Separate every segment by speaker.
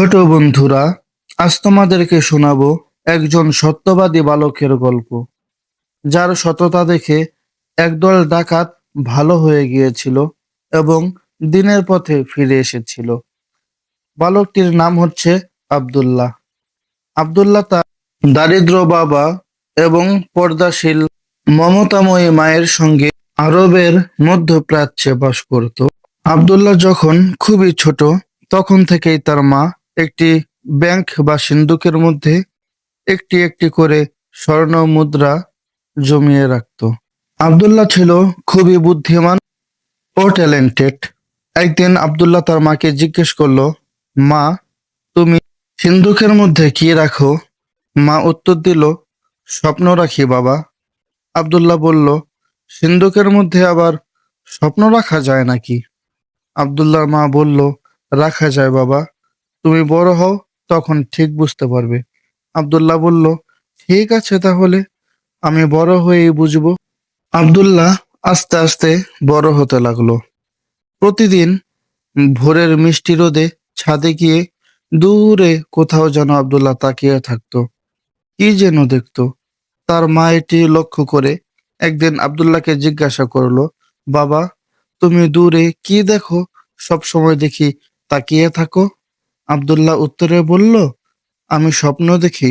Speaker 1: ছোট বন্ধুরা, আজ তোমাদেরকে শোনাবো একজন সত্যবাদী বালকের গল্প, যার সততা দেখে একদল ডাকাত ভালো হয়ে গিয়েছিল এবং দিনের পথে ফিরে এসেছিল। বালকটির নাম হচ্ছে আব্দুল্লাহ। আব্দুল্লাহ তার দারিদ্র বাবা এবং পর্দাশীল, মমতাময়ী মায়ের সঙ্গে আরবের মধ্যপ্রাচ্যে বাস করত। আব্দুল্লাহ যখন খুবই ছোট, তখন থেকেই তার মা একটি ব্যাংক বা সিন্ধুকের মধ্যে একটি একটি করে স্বর্ণ মুদ্রা জমিয়ে রাখত। আব্দুল্লাহ ছিল খুবই বুদ্ধিমান ও ট্যালেন্টেড একদিন আব্দুল্লাহ তার মাকে জিজ্ঞেস করল, মা, তুমি সিন্ধুকের মধ্যে কি রাখো? মা উত্তর দিল, স্বপ্ন রাখি বাবা। আব্দুল্লাহ বলল, সিন্ধুকের মধ্যে আবার স্বপ্ন রাখা যায় নাকি? আব্দুল্লাহর মা বলল, রাখা যায় বাবা। তুমি বড় হও, তখন ঠিক বুঝতে পারবে। আব্দুল্লাহ বলল, ঠিক আছে তাহলে, আমি বড় হয়েই বুঝব। আব্দুল্লাহ আস্তে আস্তে বড় হতে লাগল। প্রতিদিন ভোরের মিষ্টি রোদে ছাদে গিয়ে দূরে কোথাও যেন আব্দুল্লাহ তাকিয়ে থাকতো। কি যেন দেখতো, তার মা এটি লক্ষ্য করে একদিন আবদুল্লাহকে জিজ্ঞাসা করল, বাবা, তুমি দূরে কি দেখো? সব সময় দেখি তাকিয়ে থাকো। আব্দুল্লাহ উত্তরে বলল, আমি স্বপ্ন দেখি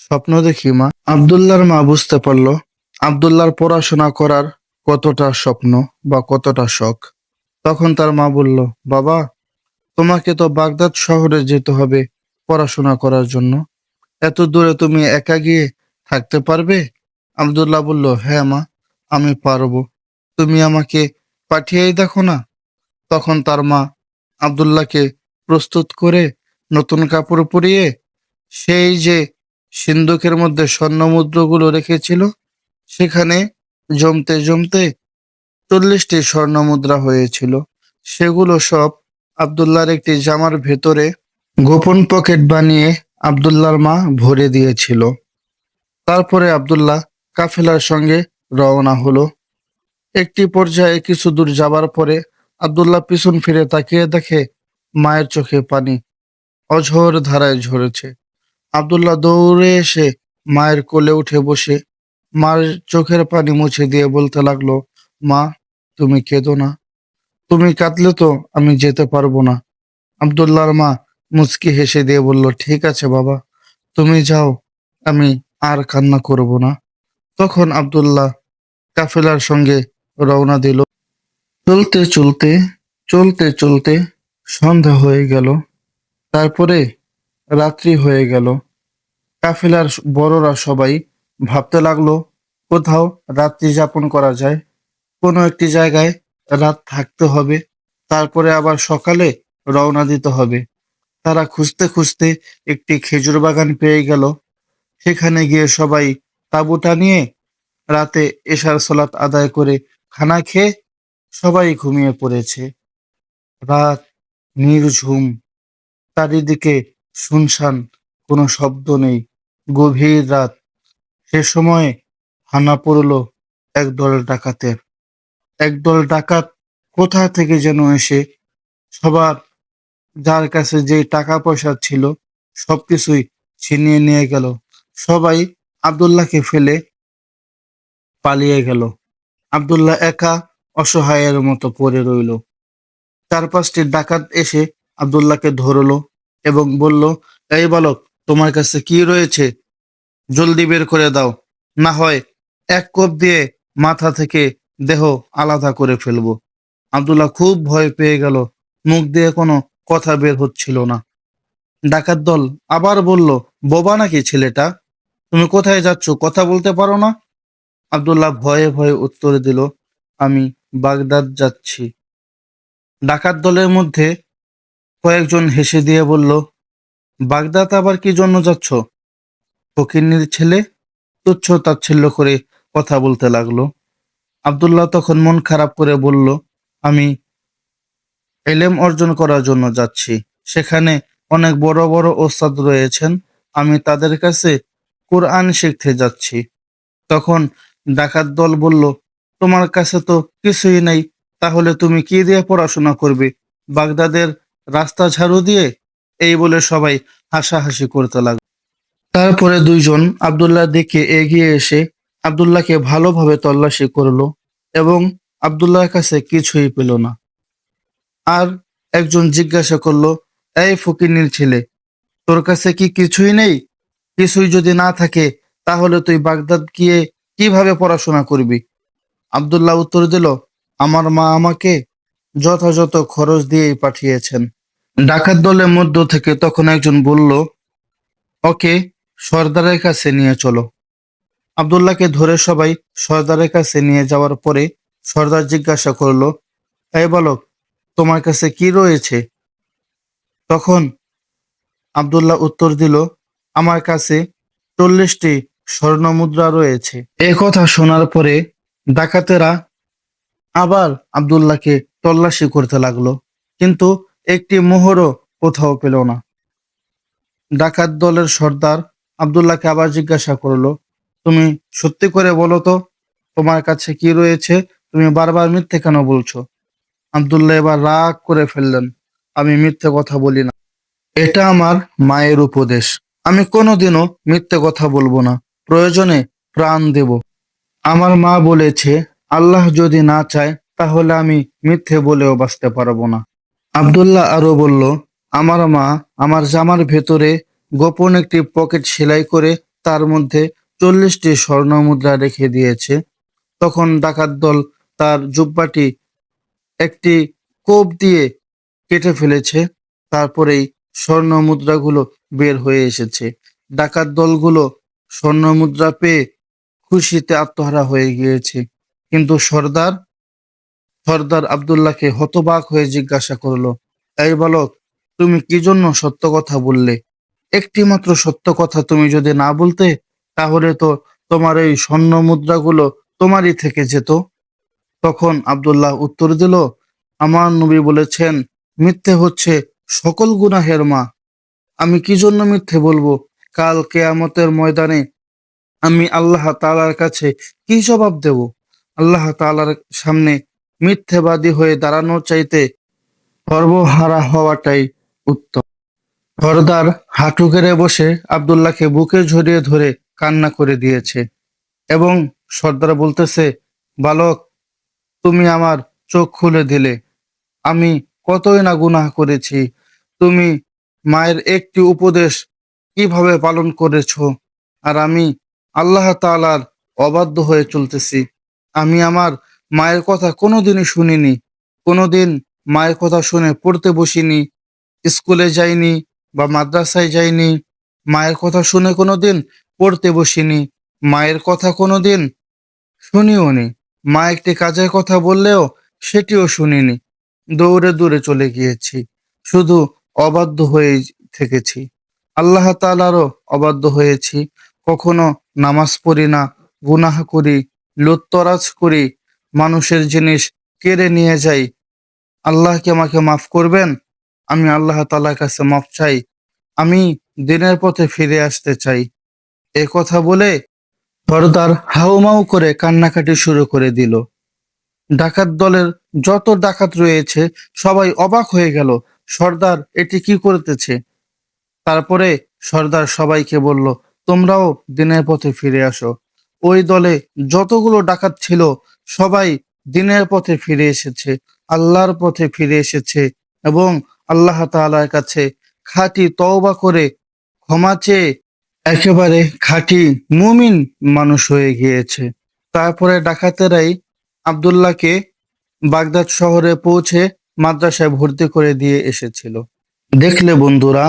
Speaker 1: স্বপ্ন দেখি মা। আব্দুল্লাহর মা বুঝতে পারল, আব্দুল্লাহর পড়াশোনা করার কতটা স্বপ্ন বা কতটা শখ। তখন তার মা বলল, বাবা, তোমাকে তো বাগদাদ শহরে যেতে হবে পড়াশোনা করার জন্য। এত দূরে তুমি একা গিয়ে থাকতে পারবে? আব্দুল্লাহ বলল হ্যাঁ মা, আমি পারব। তুমি আমাকে পাঠিয়েই দেখো না? তখন তার মা আব্দুল্লাহকে প্রস্তুত করে নতুন কাপড় পরিয়ে সেই যে সিন্ধুকের মধ্যে স্বর্ণ মুদ্রগুলো রেখেছিল, সেখানে জমতে জমতে চল্লিশটি স্বর্ণ মুদ্রা হয়েছিল। সেগুলো সব আব্দুল্লাহর একটি জামার ভেতরে গোপন পকেট বানিয়ে আব্দুল্লাহর মা ভরে দিয়েছিল। তারপরে আব্দুল্লাহ কাফেলার সঙ্গে রওনা হলো। একটি পর্যায়ে কিছু দূর যাবার পরে আব্দুল্লাহ পিছন ফিরে তাকিয়ে দেখে মায়ের চোখে পানি অঝোর ধারায় ঝরেছে। আব্দুল্লাহ দৌড়ে এসে মায়ের কোলে উঠে বসে মার চোখের পানি মুছে দিয়ে বলতে লাগল, মা, তুমি কেঁদো না। তুমি কাঁদলে তো আমি যেতে পারব না। আব্দুল্লাহর মা মুচকি হেসে দিয়ে বলল, ঠিক আছে বাবা, তুমি যাও, আমি আর কান্না করব না। তখন আব্দুল্লাহ কাফেলার সঙ্গে রওনা দিল। চলতে চলতে চলতে চলতে সন্ধ্যা হয়ে গেল। তারপরে রাত্রি হয়ে গেল। কাফেলার বড়রা সবাই ভাবতে লাগল, কোথাও রাত্রি যাপন করা যায়। কোনো একটি জায়গায় রাত থাকতে হবে, তারপরে আবার সকালে রওনা দিতে হবে। তারা খুঁজতে খুঁজতে একটি খেজুর বাগান পেয়ে গেল। সেখানে গিয়ে সবাই তাঁবুটা নিয়ে রাতে এশার সলাত আদায় করে খানা খেয়ে সবাই ঘুমিয়ে পড়েছে। রাত নির্ঝুম। চারিদিকে শুনশান, কোনো শব্দ নেই। গভীর রাত। সে সময় হানা পড়ল একদল ডাকাতের। একদল ডাকাত কোথা থেকে যেন এসে সবার, যার কাছে যে টাকা পয়সা ছিল, সবকিছুই ছিনিয়ে নিয়ে গেল। সবাই আবদুল্লাহকে ফেলে পালিয়ে গেল। আবদুল্লাহ একা অসহায়ের মতো পড়ে রইল। চার পাঁচটি ডাকাত এসে আব্দুল্লাহকে ধরলো এবং বলল, এই বালক, তোমার কাছে কি রয়েছে? জলদি বের করে দাও। না হয় এক কোপ দিয়ে মাথা থেকে দেহ আলাদা করে ফেলব। আব্দুল্লাহ খুব ভয় পেয়ে গেল। মুখ দিয়ে কোনো কথা বের হচ্ছিল না। ডাকাত দল আবার বলল, বোবা নাকি ছেলেটা? তুমি কোথায় যাচ্ছ? কথা বলতে পারো না? আব্দুল্লাহ ভয়ে ভয়ে উত্তর দিল, আমি বাগদাদ যাচ্ছি। ডাকাত দলের মধ্যে কয়েকজন হেসে দিয়ে বলল, বাগদাদ আবার কি জন্য যাচ্ছ? ফকিন্নির ছেলে তুচ্ছ তাচ্ছিল্য করে কথা বলতে লাগল। আব্দুল্লাহ তখন মন খারাপ করে বলল, আমি এলেম অর্জন করার জন্য যাচ্ছি। সেখানে অনেক বড় বড় ওস্তাদ রয়েছেন। আমি তাদের কাছে কোরআন শিখতে যাচ্ছি। তখন ডাকাত দল বলল, তোমার কাছে তো কিছুই নেই। তাহলে তুমি কি দিয়ে পড়াশোনা করবে? বাগদাদের রাস্তা ঝাড়ু দিয়ে? এই বলে সবাই হাসাহাসি করতে লাগল। তারপরে দুইজন আব্দুল্লাহর দিকে এগিয়ে এসে আব্দুল্লাহকে ভালোভাবে তল্লাশি করল এবং আব্দুল্লাহর কাছে কিছুই পেল না। আর একজন জিজ্ঞাসা করল, এই ফকিনীর ছেলে, তোর কাছে কি কিছুই নেই? কিছুই যদি না থাকে, তাহলে তুই বাগদাদ গিয়ে কীভাবে পড়াশোনা করবি? আব্দুল্লাহ উত্তর দিল আমার মা আমাকে যথাযথ খরচ দিয়েই পাঠিয়েছেন। ডাকাত দলের মধ্য থেকে তখন একজন বলল, ওকে, সর্দারের কাছে নিয়ে চলো। আব্দুল্লাহকে ধরে সবাই সর্দারের কাছে নিয়ে যাওয়ার পরে সর্দার জিজ্ঞাসা করল, এই বালক, তোমার কাছে কি রয়েছে? তখন আবদুল্লাহ উত্তর দিল, আমার কাছে চল্লিশটি স্বর্ণ মুদ্রা রয়েছে কথা শোনার পরে ডাকাতেরা আবার আব্দুল্লাহকে তল্লাশি করতে লাগল। কিন্তু একটি মোহরও কোথাও পেল না। ডাকাত দলের সর্দার আব্দুল্লাহকে আবার জিজ্ঞাসা করল, তুমি সত্যি করে বলো তো, তোমার কাছে কি রয়েছে? তুমি বারবার মিথ্যে কেন বলছো? আব্দুল্লাহ এবার রাগ করে ফেললেন, আমি মিথ্যে কথা বলি না। এটা আমার মায়ের উপদেশ। আমি কোনোদিনও মিথ্যে কথা বলব না। প্রয়োজনে প্রাণ দেব। আমার মা বলেছে আল্লাহ যদি না চায়, তাহলে আমি মিথ্যে বলেও বাঁচতে পারব না। আব্দুল্লাহ আরও বলল, আমার মা আমার জামার ভেতরে গোপন একটি পকেট সেলাই করে তার মধ্যে চল্লিশটি স্বর্ণ মুদ্রা রেখে দিয়েছে। তখন ডাকাত দল তার জুব্বাটি একটি কোপ দিয়ে কেটে ফেলেছে। তারপরেই স্বর্ণ মুদ্রাগুলো বের হয়ে এসেছে। ডাকাত দলগুলো স্বর্ণ মুদ্রা পেয়ে খুশিতে আত্মহারা হয়ে গিয়েছে। কিন্তু সর্দার সর্দার আব্দুল্লাহকে হতবাক হয়ে জিজ্ঞাসা করল, এই বালক, তুমি কি জন্য সত্য কথা বললে? একটি মাত্র সত্য কথা তুমি যদি না বলতে, তাহলে তো তোমার এই স্বর্ণ মুদ্রাগুলো তোমারই থেকে যেত। তখন আব্দুল্লাহ উত্তর দিল, আমার নবী বলেছেন, মিথ্যে হচ্ছে সকল গুনাহের মা। আমি কি জন্য মিথ্যে বলব? কাল কেয়ামতের ময়দানে আমি আল্লাহ তালার কাছে কি জবাব দেব? আল্লাহ তালার সামনে মিথ্যেবাদী হয়ে দাঁড়ানোর চাইতে সর্বহারা হওয়াটাই উত্তম। সর্দার হাঁটু গেড়ে বসে আব্দুল্লাহকে বুকে ঝরিয়ে ধরে কান্না করে দিয়েছে এবং সর্দার বলতেছে, বালক, তুমি আমার চোখ খুলে দিলে। আমি কতই না গুনাহ করেছি। তুমি মায়ের একটি উপদেশ কীভাবে পালন করেছ? আর আমি আল্লাহ তালার অবাধ্য হয়ে চলতেছি। আমি আমার মায়ের কথা কোনোদিনই শুনিনি, কোনোদিন মায়ের কথা শুনে পড়তে বসিনি, স্কুলে যাইনি বা মাদ্রাসায় যাইনি, মায়ের কথা শুনে কোনোদিন পড়তে বসিনি, মায়ের কথা কোনোদিন শুনিও নি, মা একটি কাজের কথা বললেও সেটিও শুনিনি, দৌড়ে দূরে চলে গিয়েছি, শুধু অবাধ্য হয়ে থেকেছি। আল্লাহ তাআলারও অবাধ্য হয়েছি, কখনো নামাজ পড়ি না, গুনাহ করি লুত্তরাজ করি, মানুষের জিনিস কেড়ে নিয়ে যাই। আল্লাহ কি আমাকে মাফ করবেন? আমি আল্লাহ তাআলার কাছে মাফ চাই। আমি দিনের পথে ফিরে আসতে চাই। এ কথা বলে সর্দার হাউমাউ করে কান্নাকাটি শুরু করে দিল। ডাকাত দলের যত ডাকাত রয়েছে, সবাই অবাক হয়ে গেল, সর্দার এটি কি করতেছে? তারপরে সর্দার সবাইকে বলল, তোমরাও দিনের পথে ফিরে আসো। ওই দলে যতগুলো ডাকাত ছিল, সবাই দিনের পথে ফিরে এসেছে, আল্লাহর পথে ফিরে এসেছে এবং আল্লাহ তাআলার কাছে খাঁটি তওবা করে ক্ষমা চেয়ে একেবারে খাঁটি মুমিন মানুষ হয়ে গিয়েছে। তারপরে ডাকাতেরাই আব্দুল্লাহকে বাগদাদ শহরে পৌঁছে মাদ্রাসায় ভর্তি করে দিয়ে এসেছিল। দেখলে বন্ধুরা,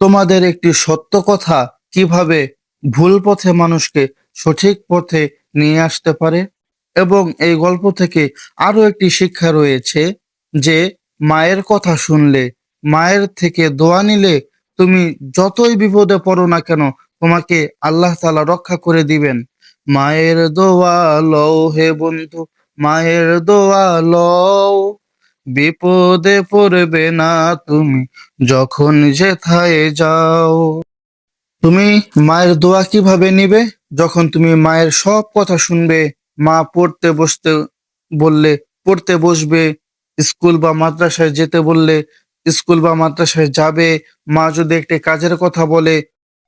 Speaker 1: তোমাদের একটি সত্য কথা কীভাবে ভুল পথে মানুষকে সঠিক পথে নিয়ে আসতে পারে। এবং এই গল্প থেকে আরও একটি শিক্ষা রয়েছে যে, মায়ের কথা শুনলে, মায়ের থেকে দোয়া নিলে তুমি যতই বিপদে পড়ো না কেন, তোমাকে আল্লাহ তাআলা রক্ষা করে দিবেন। মায়ের দোয়া লও হে বন্ধু, মায়ের দোয়া লও। বিপদে পড়বে না তুমি, যখন যেথায় যাও। তুমি মায়ের দোয়া কীভাবে নিবে? যখন তুমি মায়ের সব কথা শুনবে, মা পড়তে বসতে বললে, পড়তে বসবে, স্কুল বা মাদ্রাসায় যেতে বললে, স্কুল বা মাদ্রাসায় যাবে, মা যদি একটি কাজের কথা বলে,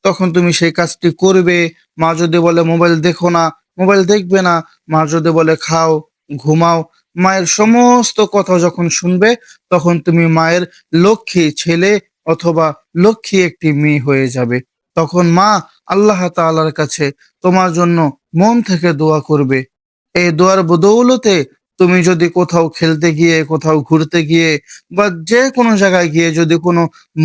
Speaker 1: তখন তুমি সেই কাজটি করবে। মা যদি বলে, মোবাইল দেখো না, মোবাইল দেখবে না। মা যদি বলে, খাও, ঘুমাও। মায়ের সমস্ত কথা যখন শুনবে, তখন তুমি মায়ের লক্ষ্মী ছেলে অথবা লক্ষ্মী একটি মেয়ে হয়ে যাবে। তখন মা আল্লাহ তাআলার কাছে তোমার জন্য মন থেকে দোয়া করবে। এই দোয়ার বদৌলতে তুমি যদি কোথাও খেলতে গিয়ে, কোথাও ঘুরতে গিয়ে বা যে কোনো জায়গায় গিয়ে যদি কোনো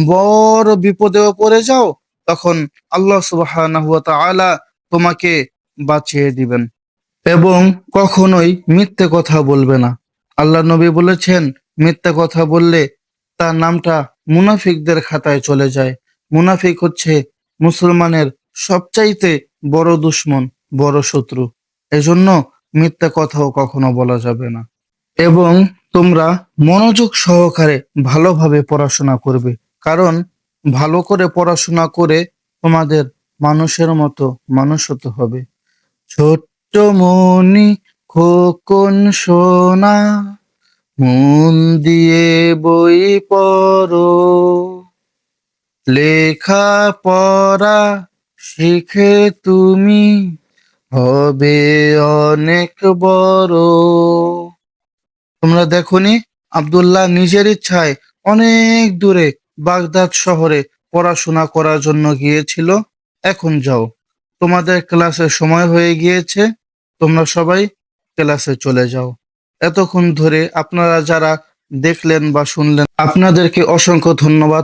Speaker 1: বড় বিপদেও পড়ে যাও, তখন আল্লাহ ওয়া তোমাকে বাঁচিয়ে দিবেন এবং কখনোই মিথ্যে কথা বলবে না। আল্লাহ নবী বলেছেন, মিথ্যে কথা বললে তার নামটা মুনাফিকদের খাতায় চলে যায়। মুনাফিক হচ্ছে মুসলমানের সবচাইতে বড় দুশ্মন, বড় শত্রু। এজন্য মিথ্যা কথাও কখনো বলা যাবে না। এবং তোমরা মনোযোগ সহকারে ভালোভাবে পড়াশোনা করবে। কারণ ভালো করে পড়াশোনা করে তোমাদের মানুষের মতো মানুষ হতে হবে। ছোট্ট মনি খোকন সোনা, মন দিয়ে বই পড়ো। লেখা পড়া শিখে তুমি হবে অনেক বড়। তোমরা দেখোনি, আব্দুল্লাহ নিজের ইচ্ছায় অনেক দূরে বাগদাদ শহরে পড়াশোনা করার জন্য গিয়েছিল। এখন যাও, তোমাদের ক্লাসের সময় হয়ে গিয়েছে, তোমরা সবাই ক্লাসে চলে যাও। এতক্ষণ ধরে আপনারা যারা দেখলেন বা শুনলেন, আপনাদেরকে অসংখ্য ধন্যবাদ।